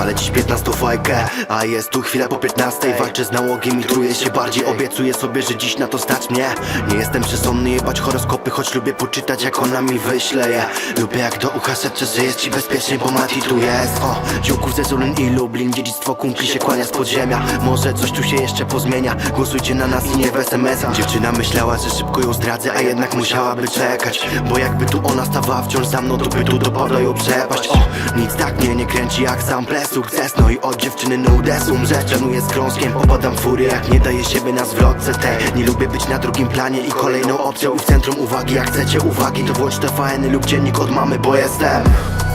Ale dziś 15 fajkę, a jest tu chwila po 15 Walczę z nałogiem i truję się bardziej. Obiecuję sobie, że dziś na to stać mnie. Nie jestem przesądny, jebać horoskopy Choć lubię poczytać jak ona mi wyśle je Lubię jak do ucha szepcze, że jest ci bezpiecznie Bo Mati tu jest, o Ziółków ze Zulin i Lublin Dziedzictwo kumpli się kłania z podziemia. Może coś tu się jeszcze pozmienia. Głosujcie na nas i nie w SMS-a Dziewczyna myślała, że szybko ją zdradzę A jednak musiałaby czekać. Bo jakby tu ona stawała wciąż za mną To by tu dopadła ją przepaść. O, nic tak mnie nie kręci jak sample Sukces, no i od dziewczyny nudę Umrze, trenuję z krążkiem. Popadam w furię, jak nie daje siebie na zwrotce tej Nie lubię być na drugim planie I kolejną opcją w centrum uwagi. Jak chcecie uwagi, to włącz TVN lub dziennik od mamy Bo jestem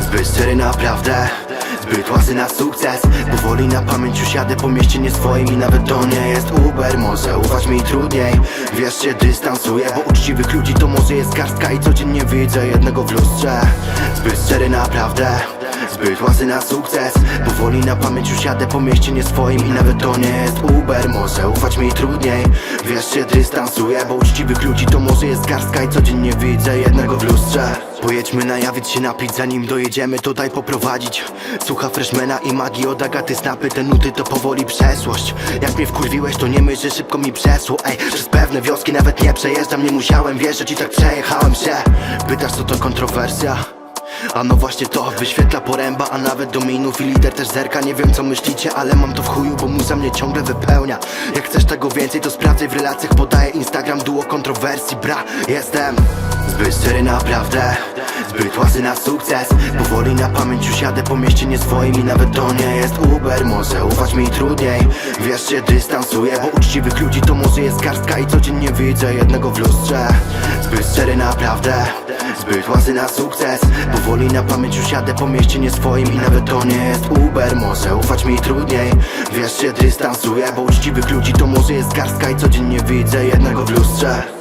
zbyt szczery naprawdę. Zbyt łasy na sukces. Powoli na pamięć już jadę po mieście nie swoim I nawet to nie jest Uber. Może ufać mi trudniej. Wiesz się dystansuję Bo uczciwych ludzi to może jest garstka. I codziennie widzę jednego w lustrze. Zbyt szczery naprawdę Zbyt na sukces Powoli na pamięć już jadę po mieście nie swoim I nawet to nie jest Uber. Może ufać mi trudniej? Wiesz się dystansuję Bo uczciwych ludzi to może jest garstka I codziennie widzę jednego w lustrze. Pojedźmy najawić się napić zanim dojedziemy to daj poprowadzić Słucha freshmana i magii od Agaty Snapy. Te nuty to powoli przeszłość. Jak mnie wkurwiłeś to nie myśl, że szybko mi przeszło. Ej, przez pewne wioski nawet nie przejeżdżam Nie musiałem wierzyć i tak przejechałem się. Pytasz co to kontrowersja? A no właśnie to wyświetla poręba A nawet dominów i lider też zerka. Nie wiem co myślicie, ale mam to w chuju Bo muza mnie ciągle wypełnia. Jak chcesz tego więcej to sprawdzaj w relacjach Podaję Instagram duo kontrowersji Bra, jestem zbyt szczery naprawdę Zbyt łasy na sukces. Powoli na pamięć już jadę po mieście nie swoim I nawet to nie jest Uber. Może ufać mi trudniej Wiesz się dystansuję Bo uczciwych ludzi to może jest garstka. I codziennie widzę jednego w lustrze szczery naprawdę. Zbyt łasy na sukces. Powoli na pamięć już jadę po mieście nie swoim I nawet to nie jest Uber. Może ufać mi trudniej. Wiesz się dystansuję Bo uczciwych ludzi to może jest garstka I codziennie widzę jednego w lustrze